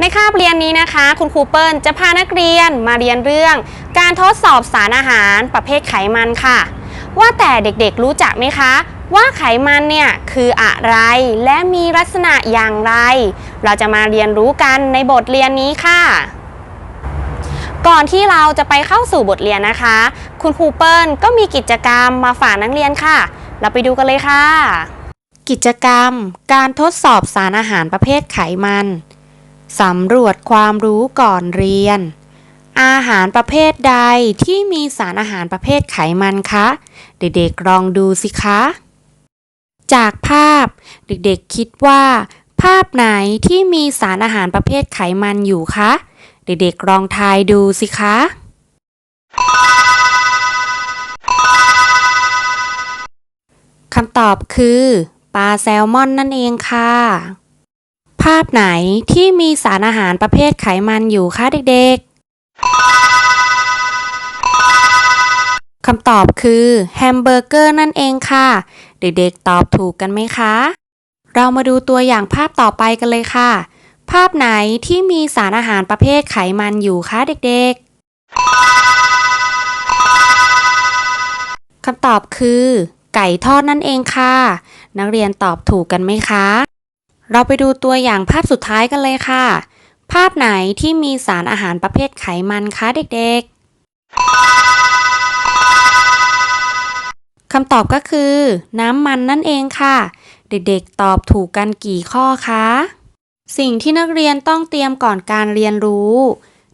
ในคาบเรียนนี้นะคะ คุณครูเปิลจะพานักเรียนมาเรียนเรื่อง การทดสอบสารอาหารประเภทไขมันค่ะ ว่าแต่เด็กๆรู้จักไหมคะ ว่าไขมันเนี่ยคืออะไรและมีลักษณะอย่างไร เราจะมาเรียนรู้กันในบทเรียนนี้ค่ะ ก่อนที่เราจะไปเข้าสู่บทเรียนนะคะ คุณครูเปิลก็มีกิจกรรมมาฝากนักเรียนค่ะ เราไปดูกันเลยค่ะ กิจกรรม การทดสอบสารอาหารประเภทไขมัน สำรวจความรู้ก่อนเรียน อาหารประเภทใดที่มีสารอาหารประเภทไขมันคะ เด็กๆลองดูสิคะ จากภาพ เด็กๆคิดว่า ภาพไหนที่มีสารอาหารประเภทไขมันอยู่คะ เด็กๆลองทายดูสิคะคำตอบคือ ปลาแซลมอนนั่นเองค่ะ ภาพไหนที่มีสารอาหารประเภทไขมันอยู่คะเด็กๆ คำตอบคือแฮมเบอร์เกอร์นั่นเองค่ะ เด็กๆ ตอบถูกกันไหมคะ เรามาดูตัวอย่างภาพต่อไปกันเลยค่ะ ภาพไหนที่มีสารอาหารประเภทไขมันอยู่คะเด็กๆ คำตอบคือ ไก่ทอดนั่นเองค่ะ นักเรียนตอบถูกกันไหมคะ เราไปดูตัวอย่างภาพสุดท้ายกันเลยค่ะ ภาพไหนที่มีสารอาหารประเภทไขมันคะเด็กๆ คำตอบก็คือ น้ำมันนั่นเองค่ะ เด็กๆ ตอบถูกกันกี่ข้อคะ สิ่งที่นักเรียนต้องเตรียมก่อนการเรียนรู้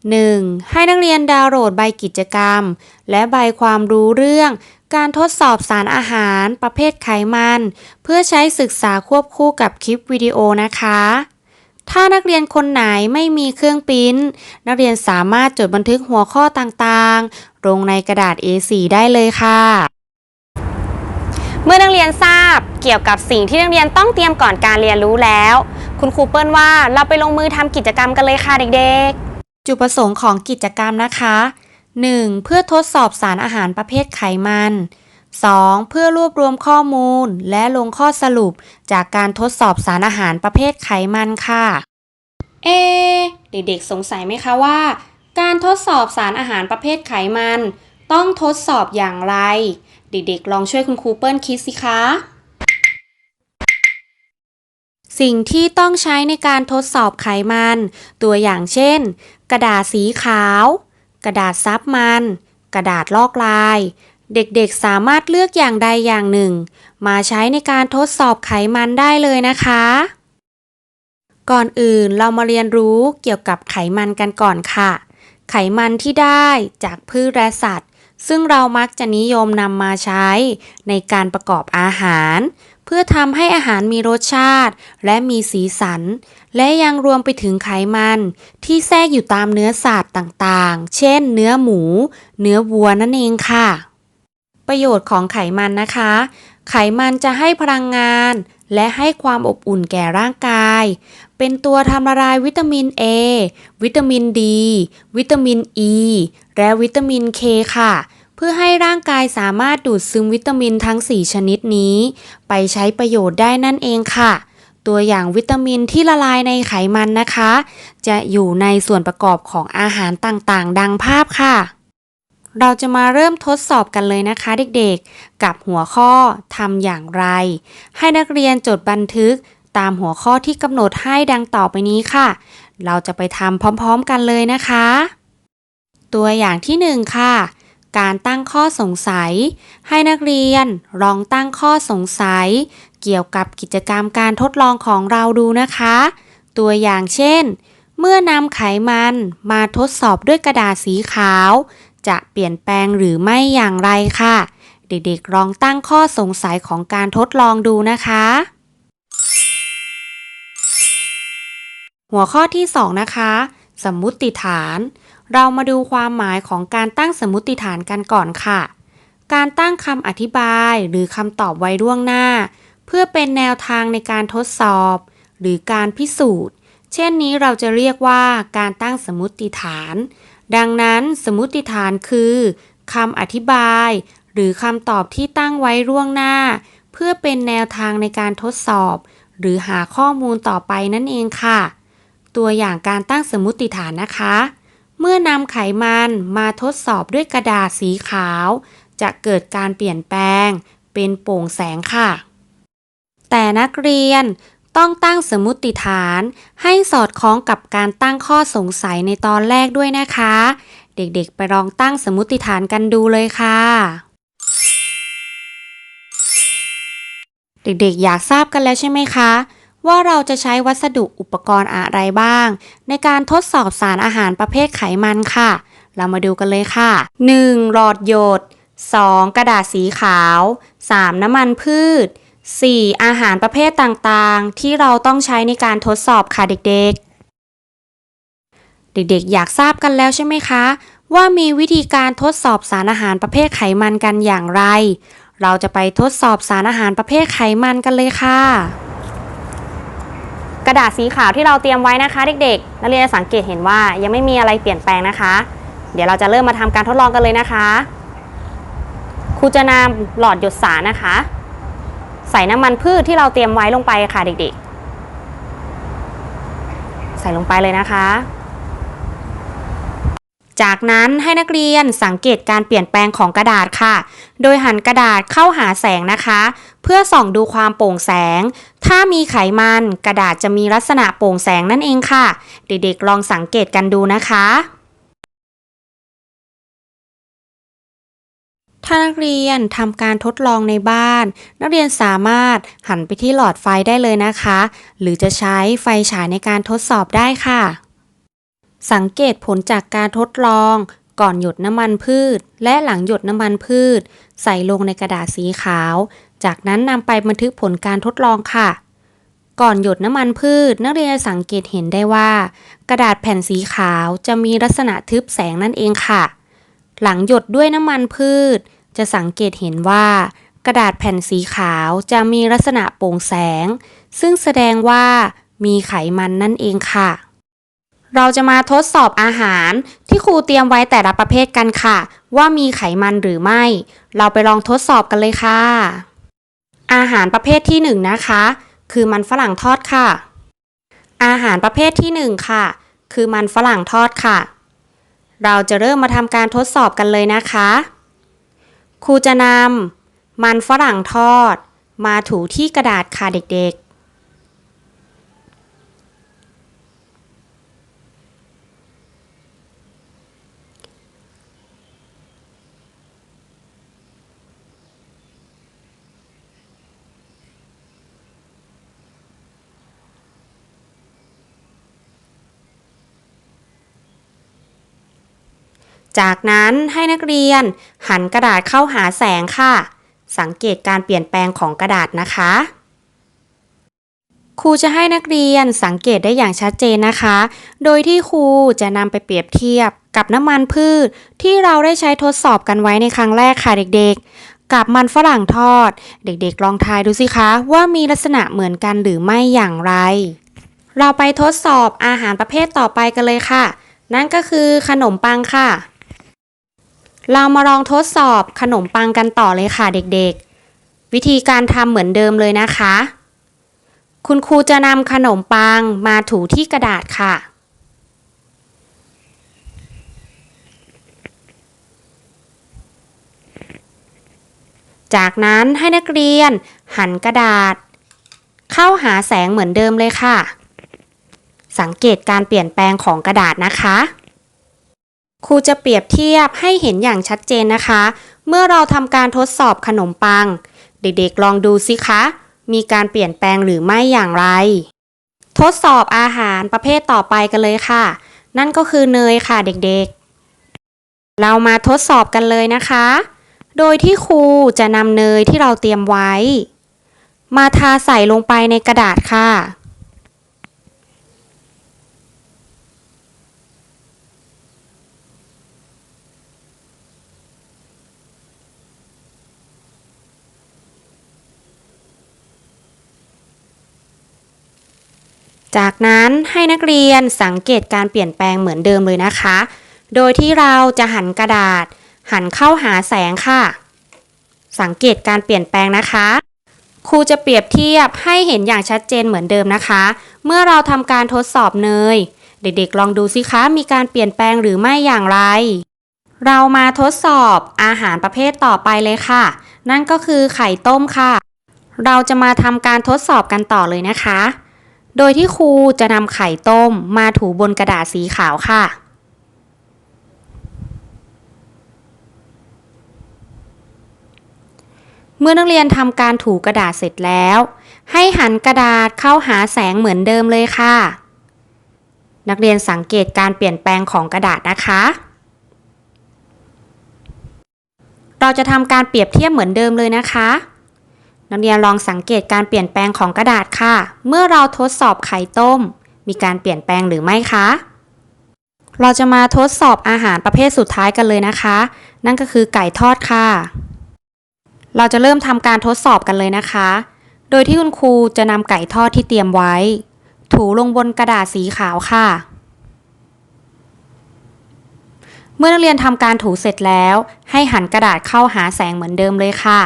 1. ให้นักเรียนดาวน์โหลดใบกิจกรรม และใบความรู้เรื่อง การทดสอบสารอาหารประเภทไขมัน เพื่อใช้ศึกษาควบคู่กับคลิปวิดีโอนะคะ ถ้านักเรียนคนไหนไม่มีเครื่องปริ้นนักเรียนสามารถจดบันทึกหัวข้อต่างๆ ลงในกระดาษ A4 ได้เลยค่ะ เมื่อนักเรียนทราบเกี่ยวกับสิ่งที่นักเรียนต้องเตรียมก่อนการเรียนรู้แล้ว คุณครูเปิ้ลว่าเราไปลงมือทำกิจกรรมกันเลยค่ะเด็กๆ จุดประสงค์ของกิจกรรมนะคะ 1. เพื่อทดสอบสารอาหารประเภทไขมัน 2. เพื่อรวบรวมข้อมูลและลงข้อสรุปจากการทดสอบสารอาหารประเภทไขมันค่ะ เอ เด็กๆ สงสัยไหมคะว่า การทดสอบสารอาหารประเภทไขมัน ต้องทดสอบอย่างไร เด็กๆ ลองช่วยคุณครูเปิ้ลคิดสิคะ สิ่งที่ต้องใช้ในการทดสอบไขมัน ตัวอย่างเช่น กระดาษสีขาว กระดาษซับมัน กระดาษลอกลาย เด็กๆสามารถเลือกอย่างใดอย่างหนึ่ง มาใช้ในการทดสอบไขมันได้เลยนะคะ ก่อนอื่นเรามาเรียนรู้เกี่ยวกับไขมันกันก่อนค่ะ ไขมันที่ได้จากพืชและสัตว์ ซึ่งเรามักจะนิยมนำมาใช้ในการประกอบอาหาร เพื่อทำให้อาหารมีรสชาติ และมีสีสัน และยังรวมไปถึงไขมัน ที่แทรกอยู่ตามเนื้อสัตว์ต่างๆ เช่น เนื้อหมู เนื้อวัวนั่นเองค่ะ ประโยชน์ของไขมันนะคะ ไขมันจะให้พลังงาน และให้ความอบอุ่นแก่ร่างกาย เป็นตัวทำละลายวิตามิน A วิตามิน D วิตามิน E และวิตามิน K ค่ะ เพื่อให้ร่างกายสามารถดูดซึมวิตามินทั้ง 4 ชนิดนี้ ไปใช้ประโยชน์ได้นั่นเองค่ะ ตัวอย่างวิตามินที่ละลายในไขมันนะคะ จะอยู่ในส่วนประกอบของอาหารต่างๆ ดังภาพค่ะ เราจะมาเริ่มทดสอบกันเลยนะคะเด็กๆ กับหัวข้อทำอย่างไร ให้นักเรียนจดบันทึกตามหัวข้อที่กำหนดให้ดังต่อไปนี้ค่ะ เราจะไปทำพร้อมๆกันเลยนะคะ ตัวอย่างที่หนึ่งค่ะ การตั้งข้อสงสัย ให้นักเรียนลองตั้งข้อสงสัย เกี่ยวกับกิจกรรมการทดลองของเราดูนะคะ ตัวอย่างเช่น เมื่อนำไขมันมาทดสอบด้วยกระดาษสีขาว จะเปลี่ยนแปลงหรือไม่อย่างไรค่ะ เด็กๆลองตั้งข้อสงสัยของการทดลองดูนะคะ หัวข้อที่ 2 นะคะ สมมุติฐาน เรามาดูความหมายของการตั้งสมมติฐานกันก่อนค่ะ การตั้งคำอธิบายหรือคำตอบไว้ล่วงหน้า เพื่อเป็นแนวทางในการทดสอบ หรือการพิสูจน์ เช่นนี้เราจะเรียกว่าการตั้งสมมติฐาน ดังนั้นสมมติฐานคือคำอธิบาย หรือคำตอบที่ตั้งไว้ล่วงหน้า เพื่อเป็นแนวทางในการทดสอบ หรือหาข้อมูลต่อไปนั่นเองค่ะ ตัวอย่างการตั้งสมมติฐานนะคะ เมื่อนำไขมันมาทดสอบด้วยกระดาษสีขาว จะเกิดการเปลี่ยนแปลง เป็นโปร่งแสงค่ะ แต่นักเรียนต้องตั้งสมมติฐาน ให้สอดคล้องกับการตั้งข้อสงสัยในตอนแรกด้วยนะคะ เด็กๆไปลองตั้งสมมติฐานกันดูเลยค่ะ เด็กๆอยากทราบกันแล้วใช่ไหมคะ ว่าเราจะใช้วัสดุอุปกรณ์อะไรบ้าง ในการทดสอบสารอาหารประเภทไขมันค่ะ เรามาดูกันเลยค่ะ 1. หลอดหยด 2. กระดาษสีขาว 3. น้ำมันพืช 4. อาหารประเภทต่างๆ ที่เราต้องใช้ในการทดสอบค่ะเด็กๆ เด็กๆ อยากทราบกันแล้วใช่ไหมคะ ว่ามีวิธีการทดสอบสารอาหารประเภทไขมันกันอย่างไร เราจะไปทดสอบสารอาหารประเภทไขมันกันเลยค่ะ กระดาษสีขาวที่เราเตรียมไว้นะคะ เด็กๆ นักเรียนจะสังเกตเห็นว่ายังไม่มีอะไรเปลี่ยนแปลงนะคะ เดี๋ยวเราจะเริ่มมาทำการทดลองกันเลยนะคะครูจะนำหลอดหยดสารนะคะ ใส่น้ำมันพืชที่เราเตรียมไว้ลงไปค่ะเด็กๆ ใส่ลงไปเลยนะคะ จากนั้นให้นักเรียนสังเกตการเปลี่ยนแปลงของกระดาษค่ะ โดยหันกระดาษเข้าหาแสงนะคะ เพื่อส่องดูความโปร่งแสง ถ้ามีไขมันกระดาษจะมีลักษณะโปร่งแสงนั่นเองค่ะ เด็กๆลองสังเกตกันดูนะคะถ้านักเรียนทำการทดลองในบ้าน นักเรียนสามารถหันไปที่หลอดไฟได้เลยนะคะ หรือจะใช้ไฟฉายในการทดสอบได้ค่ะ สังเกตผลจากการทดลอง ก่อนหยดน้ำมันพืช และหลังหยดน้ำมันพืช ใส่ลงในกระดาษสีขาว จากนั้นนำไปบันทึกผลการทดลองค่ะ ก่อนหยดน้ำมันพืช นักเรียนสังเกตเห็นได้ว่า กระดาษแผ่นสีขาวจะมีลักษณะทึบแสงนั่นเองค่ะ หลังหยดด้วยน้ำมันพืช จะสังเกตเห็นว่า กระดาษแผ่นสีขาวจะมีลักษณะโปร่งแสง ซึ่งแสดงว่ามีไขมันนั่นเองค่ะ เราจะมาทดสอบอาหารที่ครูเตรียมไว้แต่ละประเภทกันค่ะ ว่ามีไขมันหรือไม่ เราไปลองทดสอบกันเลยค่ะ อาหารประเภทที่หนึ่งนะคะ คือมันฝรั่งทอดค่ะ อาหารประเภทที่หนึ่งค่ะ คือมันฝรั่งทอดค่ะ เราจะเริ่มมาทำการทดสอบกันเลยนะคะ ครูจะนำมันฝรั่งทอด มาถูที่กระดาษค่ะเด็กๆ จากนั้นให้นักเรียนหันกระดาษเข้าหาแสงค่ะ สังเกตการเปลี่ยนแปลงของกระดาษนะคะ ครูจะให้นักเรียนสังเกตได้อย่างชัดเจนนะคะ โดยที่ครูจะนำไปเปรียบเทียบกับน้ำมันพืช ที่เราได้ใช้ทดสอบกันไว้ในครั้งแรกค่ะเด็กๆ กับมันฝรั่งทอด เด็กๆ ลองทายดูสิคะ ว่ามีลักษณะเหมือนกันหรือไม่อย่างไร เราไปทดสอบอาหารประเภทต่อไปกันเลยค่ะ นั่นก็คือขนมปังค่ะ เรามาลองทดสอบขนมปังกันต่อเลยค่ะเด็กๆ วิธีการทำเหมือนเดิมเลยนะคะ คุณครูจะนำขนมปังมาถูที่กระดาษค่ะ จากนั้นให้นักเรียนหันกระดาษ เข้าหาแสงเหมือนเดิมเลยค่ะ สังเกตการเปลี่ยนแปลงของกระดาษนะคะ ครูจะเปรียบเทียบให้เห็นอย่างชัดเจนนะคะ เมื่อเราทำการทดสอบขนมปัง เด็กๆลองดูสิคะ มีการเปลี่ยนแปลงหรือไม่อย่างไร ทดสอบอาหารประเภทต่อไปกันเลยค่ะ นั่นก็คือเนยค่ะเด็กๆ เรามาทดสอบกันเลยนะคะ โดยที่ครูจะนำเนยที่เราเตรียมไว้ มาทาใส่ลงไปในกระดาษค่ะ จากนั้นให้นักเรียนสังเกตการเปลี่ยนแปลงเหมือนเดิมเลยนะคะ โดยที่เราจะหันกระดาษ หันเข้าหาแสงค่ะ สังเกตการเปลี่ยนแปลงนะคะ ครูจะเปรียบเทียบให้เห็นอย่างชัดเจนเหมือนเดิมนะคะ เมื่อเราทำการทดสอบเนย เด็กๆ ลองดูสิคะ มีการเปลี่ยนแปลงหรือไม่อย่างไร เรามาทดสอบอาหารประเภทต่อไปเลยค่ะ นั่นก็คือไข่ต้มค่ะ เราจะมาทำการทดสอบกันต่อเลยนะคะ โดยที่ครูจะนำไข่ต้มมาถูบนกระดาษสีขาวค่ะ เมื่อนักเรียนทำการถูกระดาษเสร็จแล้ว ให้หันกระดาษเข้าหาแสงเหมือนเดิมเลยค่ะ นักเรียนสังเกตการเปลี่ยนแปลงของกระดาษนะคะ เราจะทำการเปรียบเทียบเหมือนเดิมเลยนะคะ นักเรียนลองสังเกตการเปลี่ยนแปลงของกระดาษค่ะ เมื่อเราทดสอบไข่ต้ม มีการเปลี่ยนแปลงหรือไม่คะ เราจะมาทดสอบอาหารประเภทสุดท้ายกันเลยนะคะ นั่นก็คือไก่ทอดค่ะ เราจะเริ่มทำการทดสอบกันเลยนะคะ โดยที่คุณครูจะนำไก่ทอดที่เตรียมไว้ ถูลงบนกระดาษสีขาวค่ะเมื่อนักเรียนทำการถูเสร็จแล้ว ให้หันกระดาษเข้าหาแสงเหมือนเดิมเลยค่ะ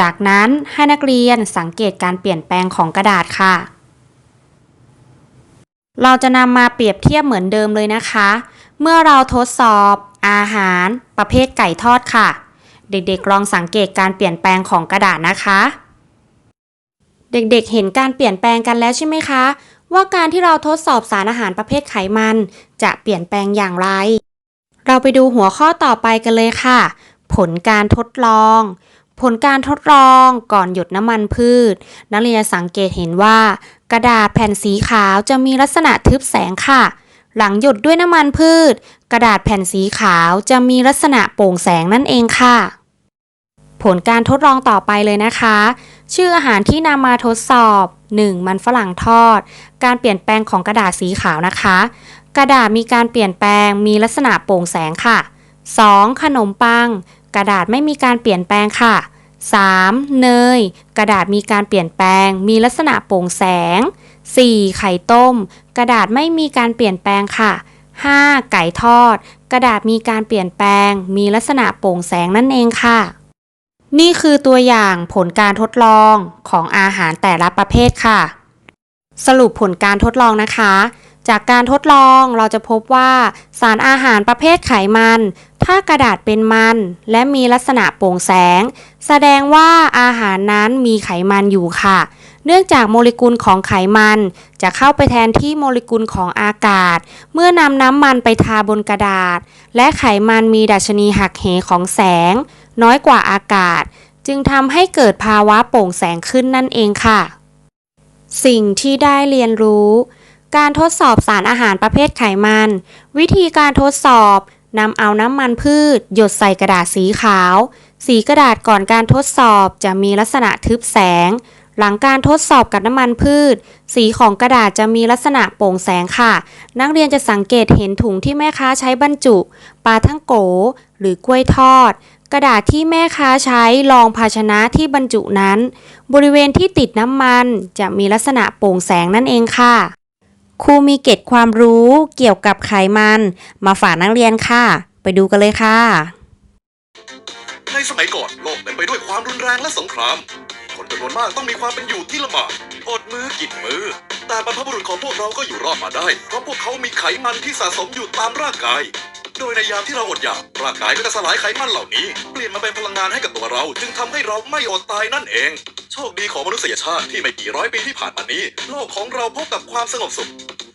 จากนั้นให้นักเรียนสังเกตการเปลี่ยนแปลงของกระดาษค่ะ เราจะนำมาเปรียบเทียบเหมือนเดิมเลยนะคะ เมื่อเราทดสอบอาหารประเภทไก่ทอดค่ะ เด็กๆลองสังเกตการเปลี่ยนแปลงของกระดาษนะคะ เด็กๆเห็นการเปลี่ยนแปลงกันแล้วใช่ไหมคะ ว่าการที่เราทดสอบสารอาหารประเภทไขมัน จะเปลี่ยนแปลงอย่างไร เราไปดูหัวข้อต่อไปกันเลยค่ะ ผลการทดลอง ผลการทดลองก่อนหยดน้ำมันพืช นักเรียนสังเกตเห็นว่า กระดาษแผ่นสีขาวจะมีลักษณะทึบแสงค่ะ หลังหยดด้วยน้ำมันพืช กระดาษแผ่นสีขาวจะมีลักษณะโปร่งแสงนั่นเองค่ะ ผลการทดลองต่อไปเลยนะคะ ชื่ออาหารที่นำมาทดสอบ 1. มันฝรั่งทอด การเปลี่ยนแปลงของกระดาษสีขาวนะคะ กระดาษมีการเปลี่ยนแปลงมีลักษณะโปร่งแสงค่ะ 2. ขนมปัง กระดาษไม่มีการเปลี่ยนแปลงค่ะ 3. เนย กระดาษมีการเปลี่ยนแปลง มีลักษณะโปร่งแสง 4. ไข่ต้ม กระดาษไม่มีการเปลี่ยนแปลงค่ะ 5. ไก่ทอด กระดาษมีการเปลี่ยนแปลง มีลักษณะโปร่งแสงนั่นเองค่ะ นี่คือตัวอย่างผลการทดลองของอาหารแต่ละประเภทค่ะ สรุปผลการทดลองนะคะ จากการทดลองเราจะพบว่าสารอาหารประเภทไขมัน ถ้ากระดาษเป็นมัน และมีลักษณะโปร่งแสง แสดงว่าอาหารนั้นมีไขมันอยู่ค่ะ เนื่องจากโมเลกุลของไขมัน จะเข้าไปแทนที่โมเลกุลของอากาศ เมื่อนำน้ำมันไปทาบนกระดาษ และไขมันมีดัชนีหักเหของแสง น้อยกว่าอากาศ จึงทำให้เกิดภาวะโปร่งแสงขึ้นนั่นเองค่ะ สิ่งที่ได้เรียนรู้ การทดสอบสารอาหารประเภทไขมัน วิธีการทดสอบนำเอาน้ำมันพืช หยดใส่กระดาษสีขาว สีกระดาษก่อนการทดสอบจะมีลักษณะทึบแสง หลังการทดสอบกับน้ำมันพืช สีของกระดาษจะมีลักษณะโปร่งแสงค่ะ นักเรียนจะสังเกตเห็นถุงที่แม่ค้าใช้บรรจุปลาทั้งโกหรือกล้วยทอด กระดาษที่แม่ค้าใช้รองภาชนะที่บรรจุนั้น บริเวณที่ติดน้ำมันจะมีลักษณะโปร่งแสงนั่นเองค่ะ ครูมีเกร็ดความรู้เกี่ยวกับไขมัน มาฝากนักเรียนค่ะ ไปดูกันเลยค่ะ ในสมัยก่อนโลกเต็มไปด้วยความรุนแรงและสงคราม คนจำนวนมากต้องมีความเป็นอยู่ที่ลำบากอดมือกินมือ แต่บรรพบุรุษของพวกเราก็อยู่รอดมาได้ เพราะพวกเขามีไขมันที่สะสมอยู่ตามร่างกาย โดยในยามที่เราอดอยากร่างกายก็จะสลายไขมันเหล่านี้ เปลี่ยนมาเป็นพลังงานให้กับตัวเรา จึงทำให้เราไม่อดตายนั่นเอง โชคดีของมนุษยชาติที่ไม่กี่ร้อยปีที่ผ่านมานี้ โลกของเราพบกับความสงบสุข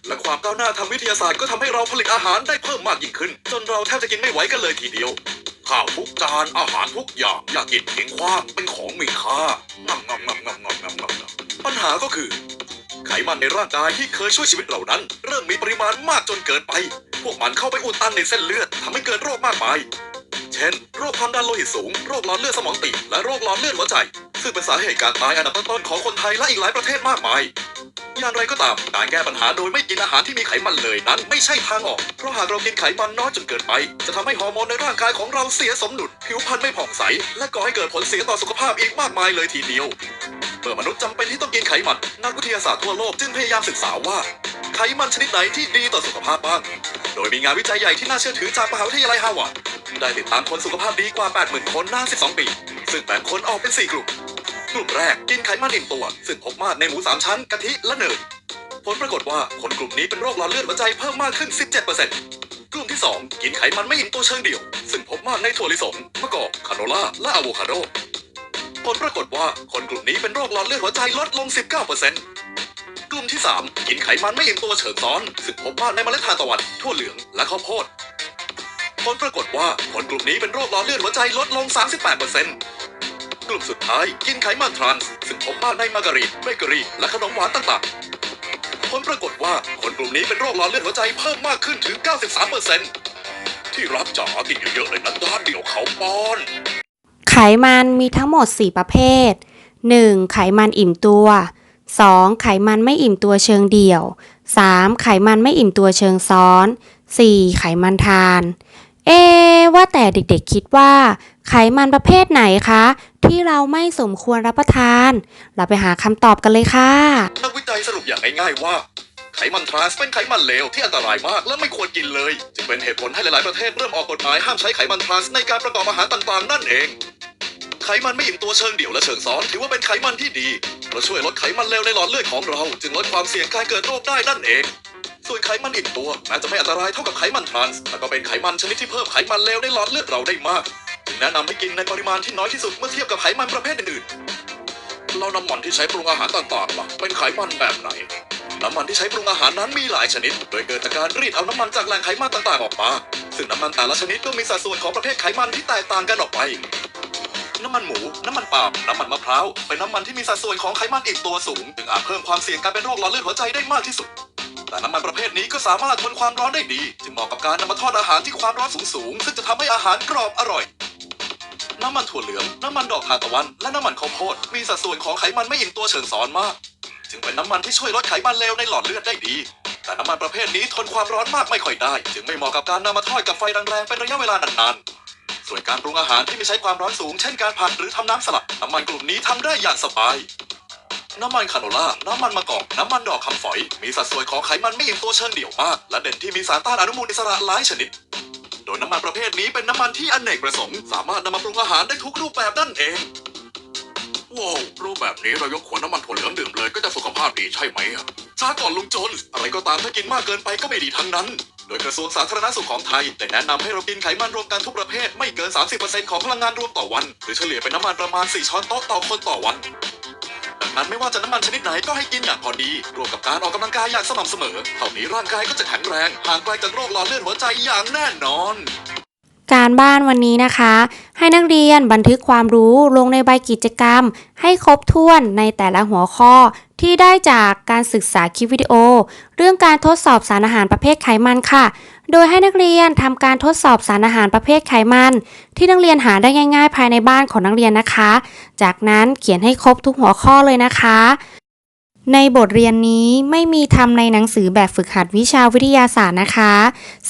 และความก้าวหน้าทางวิทยาศาสตร์ก็ทำให้เราผลิตอาหารได้เพิ่มมากยิ่งขึ้น จนเราแทบจะกินไม่ไหวกันเลยทีเดียวข้าวทุกจานอาหารทุกอย่างอยากกินเพียงคว้าเป็นของมีค่างับงับงับงับงับงับงับปัญหาก็คือ ไขมันในร่างกายที่เคยช่วยชีวิตเรานั้น เริ่มมีปริมาณมากจนเกินไป พวกมันเข้าไปอุดตันในเส้นเลือดทำให้เกิดโรคมากมาย เช่น โรคความดันโลหิตสูง โรคหลอดเลือดสมองตีบและโรคหลอดเลือดหัวใจ ซึ่งเป็นสาเหตุการตายอันดับต้นๆของคนไทยและอีกหลายประเทศมากมาย อย่างไรก็ตาม การแก้ปัญหาโดยไม่กินอาหารที่มีไขมันเลยนั้นไม่ใช่ทางออก เพราะหากเรากินไขมันน้อยจนเกินไป จะทำให้ฮอร์โมนในร่างกายของเราเสียสมดุล ผิวพรรณไม่ผ่องใส และก่อให้เกิดผลเสียต่อสุขภาพอีกมากมายเลยทีเดียว เมื่อมนุษย์จำเป็นที่ต้องกินไขมัน นักวิทยาศาสตร์ทั่วโลกจึงพยายามศึกษาว่า ไขมันชนิดไหนที่ดีต่อสุขภาพบ้าง โดยมีงานวิจัยใหญ่ที่น่าเชื่อถือจากมหาวิทยาลัยฮาวาดได้ติดตามคนสุขภาพดีกว่า 80,000 คนนาน 12 ปี ซึ่งแบ่งคนออกเป็น 4 กลุ่ม กลุ่มแรกกินไขมันอิ่มตัว ซึ่งพบมากในหมูสามชั้น กะทิและเนย ผลปรากฏว่าคนกลุ่มนี้เป็นโรคหลอดเลือดหัวใจเพิ่มมากขึ้น 17%กลุ่มที่ 2 กินไขมันไม่อิ่มตัวเชิงเดี่ยว ซึ่งพบมากในถั่วลิสงมะกอกคาโนล่าและอะโวคาโด ผลปรากฏว่าคนกลุ่มนี้เป็นโรคหลอดเลือดหัวใจลดลง 19% กลุ่มที่ 3 กินไขมันไม่อิ่มตัวเฉิงซ้อนซึ่งพบมากในเมล็ดทานตะวันทั่วเหลืองและข้าวโพดผลปรากฏว่าคนกลุ่มนี้เป็นโรคหลอดเลือดหัวใจลดลง 38%กลุ่มสุดท้ายกินไขมันทรานส์ซึ่งพบมากในมาการีนเบเกอรี่และขนมหวานต่างๆผลปรากฏว่าคนกลุ่มนี้เป็นโรคหลอดเลือดหัวใจเพิ่มมากขึ้นถึง 93%ที่รับจ๋ากินเยอะๆเลยนะด้านเดียวเขาป้อน ไขมันมีทั้งหมด 4 ประเภท 1. ไขมันอิ่มตัว 2. ไขมันไม่อิ่มตัวเชิงเดี่ยว 3. ไขมันไม่อิ่มตัวเชิงซ้อน 4. ไขมันทาน เอ ว่าแต่เด็กๆคิดว่า ไขมันประเภทไหนคะ ที่เราไม่สมควรรับประทาน เราไปหาคำตอบกันเลยค่ะนักวิจัยสรุปอย่างง่ายๆว่า ไขมันทรานส์เป็นไขมันเลวที่อันตรายมากและไม่ควรกินเลย จึงเป็นเหตุผลให้หลายๆประเทศเริ่มออกกฎหมายห้ามใช้ไขมันทรานส์ในการประกอบอาหารต่างๆ นั่นเอง ไขมันไม่อิ่มตัวเชิงเดี่ยวและเชิงซ้อนถือว่าเป็นไขมันที่ดีเพราะช่วยลดไขมันเลวในหลอดเลือดของเรา จึงลดความเสี่ยงการเกิดโรคได้นั่นเอง ส่วนไขมันอิ่มตัวแม้จะไม่อันตรายเท่ากับไขมันทรานส์แต่ก็เป็นไขมันชนิดที่เพิ่มไขมันเลวในหลอดเลือดเราได้มากจึงแนะนำให้กินในปริมาณที่น้อยที่สุดเมื่อเทียบกับไขมันประเภทอื่นๆแล้วน้ำมันที่ใช้ปรุงอาหารต่างๆล่ะเป็นไขมันแบบไหนน้ำมันที่ใช้ปรุงอาหารนั้นมีหลายชนิด โดยเกิดจากการรีดเอาน้ำมันจากแหล่งไขมันต่างๆออกมา ซึ่งน้ำมันแต่ละชนิดก็มีสัดส่วนของประเภทไขมันที่แตกต่างกันออกไป น้ำมันหมู น้ำมันปาล์มน้ำมันมะพร้าว เป็นน้ำมันที่มีสัดส่วนของไขมันอิ่มตัวสูง จึงอาจเพิ่มความเสี่ยงการเป็นโรคหลอดเลือดหัวใจได้มากที่สุด แต่น้ำมันประเภทนี้ก็สามารถทนความร้อนได้ดี จึงเหมาะกับการนำมาทอดอาหารที่ความร้อนสูงๆซึ่งจะทำให้อาหารกรอบอร่อย น้ำมันถั่วเหลือง น้ำมันดอกทานตะวัน และน้ำมันข้าวโพด มีสัดส่วนของไขมันไม่อิ่มตัวเชิงซ้อนมาก จึงเป็นน้ำมันที่ช่วยลดไขมันเลวในหลอดเลือดได้ดีแต่น้ำมันประเภทนี้ทนความร้อนมากไม่ค่อยได้ จึงไม่เหมาะกับการนำมาทอดกับไฟแรงๆเป็นระยะเวลานานๆ ส่วนการปรุงอาหารที่ไม่ใช้ความร้อนสูง เช่นการผัดหรือทำน้ำสลัด น้ำมันกลุ่มนี้ทำได้อย่างสบาย น้ำมันคาโนล่า น้ำมันมะกอก น้ำมันดอกคำฝอย มีสัดส่วนของไขมันไม่อิ่มตัวเชิงเดี่ยวมาก และเด่นที่มีสารต้านอนุมูลอิสระหลายชนิด โดยน้ำมันประเภทนี้เป็นน้ำมันที่อเนกประสงค์ สามารถนำมาปรุงอาหารได้ทุกรูปแบบนั่นเองว้าวรูปแบบนี้เรายกขวดน้ำมันถั่วเหลืองดื่มเลยก็จะสุขภาพดีใช่ไหมอะช้าก่อนลุงจน อะไรก็ตามถ้ากินมากเกินไปก็ไม่ดีทั้งนั้น โดยกระทรวงสาธารณสุขของไทยได้แนะนำให้เรากินไขมันรวมกันทุกประเภทไม่เกิน 30%ของพลังงานรวมต่อวัน หรือเฉลี่ยเป็นน้ำมันประมาณ 4 ช้อนโต๊ะต่อคนต่อวันดังนั้นไม่ว่าจะน้ำมันชนิดไหนก็ให้กินอย่างพอดีรวมกับการออกกำลังกายอย่างสม่ำเสมอ เท่านี้ร่างกายก็จะแข็งแรงห่างไกลจากโรคหลอดเลือดหัวใจอย่างแน่นอน การบ้านวันนี้นะคะ ให้นักเรียนบันทึกความรู้ลงในใบกิจกรรม ให้ครบถ้วนในแต่ละหัวข้อที่ได้จากการศึกษาคลิปวิดีโอ เรื่องการทดสอบสารอาหารประเภทไขมันค่ะ โดยให้นักเรียนทำการทดสอบสารอาหารประเภทไขมัน ที่นักเรียนหาได้ง่าย ๆ ภายในบ้านของนักเรียนนะคะ จากนั้นเขียนให้ครบทุกหัวข้อเลยนะคะ ในบทเรียนนี้ไม่มีทำในหนังสือแบบฝึกหัดวิชาวิทยาศาสตร์นะคะ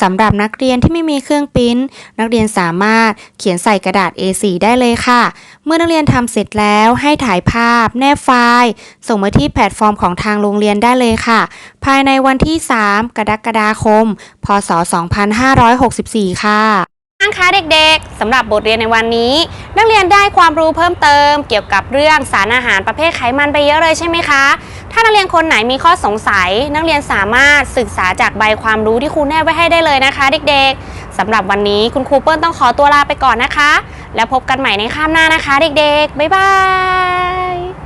สำหรับนักเรียนที่ไม่มีเครื่องปริ้นนักเรียนสามารถเขียนใส่กระดาษ A4 ได้เลยค่ะ เมื่อนักเรียนทำเสร็จแล้วให้ถ่ายภาพ แนบไฟล์ ส่งมาที่แพลตฟอร์มของทางโรงเรียนได้เลยค่ะ ภายในวันที่ 3 กรกฎาคม พศ 2564 ค่ะ นะคะเด็กๆสำหรับบทเรียนในวันนี้ นักเรียนได้ความรู้เพิ่มเติม เกี่ยวกับเรื่องสารอาหารประเภทไขมันไปเยอะเลยใช่ไหมคะ ถ้านักเรียนคนไหนมีข้อสงสัย นักเรียนสามารถศึกษาจากใบความรู้ที่ครูแนบไว้ให้ได้เลยนะคะ เด็กๆสำหรับวันนี้คุณครูเปิ้ลต้องขอตัวลาไปก่อนนะคะ แล้วพบกันใหม่ในข้ามหน้านะคะ เด็กๆบ๊ายบาย